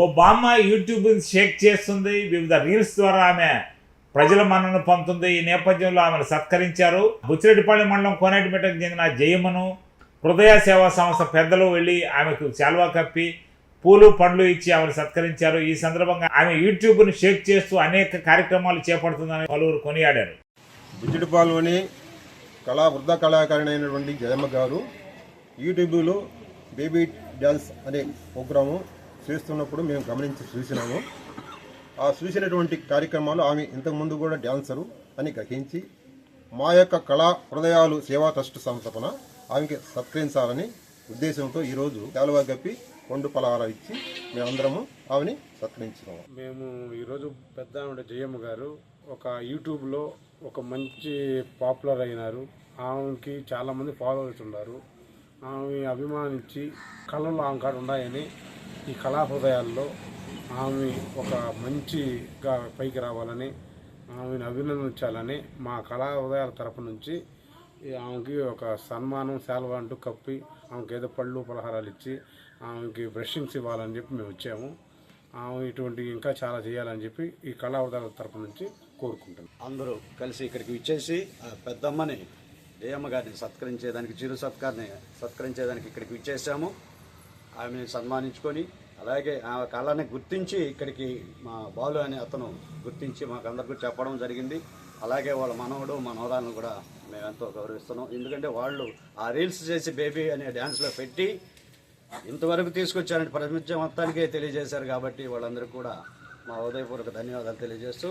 ఓ బామ్మ యూట్యూబ్ షేక్ చేస్తుంది వివిధ రీల్స్ ద్వారా ఆమె ప్రజల మన్నను పొందుతుంది ఈ నేపథ్యంలో ఆమెను సత్కరించారు. బుచ్చిరెడ్డిపల్లి మండలం కోనేటిమిటకు చెందిన జయమ్మను హృదయ సేవా సంస్థ పెద్దలు వెళ్ళి ఆమెకు శాల్వా కప్పి పూలు పండ్లు ఇచ్చి ఆమెను సత్కరించారు. ఈ సందర్భంగా ఆమె యూట్యూబ్ను షేక్ చేస్తూ అనేక కార్యక్రమాలు చేపడుతుందని పలువురు కొనియాడారు. బుజ్జిడిపాల్లోని కళా వృద్ధ కళాకారిణి అయినటువంటి జయమ్మ గారు యూట్యూబ్లో బేబీ డాన్స్ అనే ప్రోగ్రాము చేస్తున్నప్పుడు మేము గమనించి చూసినాము. ఆ చూసినటువంటి కార్యక్రమాలు ఆమె ఇంతకుముందు కూడా డ్యాన్సరు అని గ్రహించి మా యొక్క కళా హృదయాలు సేవా ట్రస్ట్ సంస్థపన ఆమెకి సత్కరించాలని ఉద్దేశంతో ఈరోజు శాలువా గప్పి కొండు పలహారం ఇచ్చి మేమందరము ఆమెని సత్కరించినాము. మేము ఈరోజు పెద్ద ఆవిడ జయమ్మ గారు ఒక యూట్యూబ్లో ఒక మంచి పాపులర్ అయినారు. ఆమెకి చాలామంది ఫాలోవర్స్ ఉన్నారు. ఆమె అభిమానించి కళలు ఆమె కాడ ఉన్నాయని ఈ కళా హృదయాల్లో ఆమె ఒక మంచిగా పైకి రావాలని ఆమెను అభినందించాలని మా కళా హృదయాల తరపు నుంచి ఈ ఆమెకి ఒక సన్మానం శాల్వా అంటూ కప్పి ఆమెకి ఏదో పళ్ళు పలహారాలు ఇచ్చి ఆమెకి బ్రషింగ్స్ ఇవ్వాలని చెప్పి మేము వచ్చాము. ఆమె ఇటువంటి ఇంకా చాలా చేయాలని చెప్పి ఈ కళావతాల తరపు నుంచి కోరుకుంటున్నాం. అందరూ కలిసి ఇక్కడికి ఇచ్చేసి పెద్దమ్మని దేయమ్మ గారిని సత్కరించేదానికి చిరు సత్కారిని సత్కరించేదానికి ఇక్కడికి ఇచ్చేసాము ఆమెని సన్మానించుకొని అలాగే ఆ కళని గుర్తించి ఇక్కడికి మా బాలు అనే అతను గుర్తించి మాకు అందరికీ చెప్పడం జరిగింది. అలాగే వాళ్ళ మనవడు మనవరాలను కూడా మేము ఎంతో గౌరవిస్తున్నాం. ఎందుకంటే వాళ్ళు ఆ రీల్స్ చేసి బేబీ అనే డ్యాన్స్లో పెట్టి ఇంతవరకు తీసుకొచ్చారని ప్రపంచం మొత్తానికే తెలియజేశారు కాబట్టి వాళ్ళందరికీ కూడా మా హృదయపూర్వక ధన్యవాదాలు తెలియజేస్తూ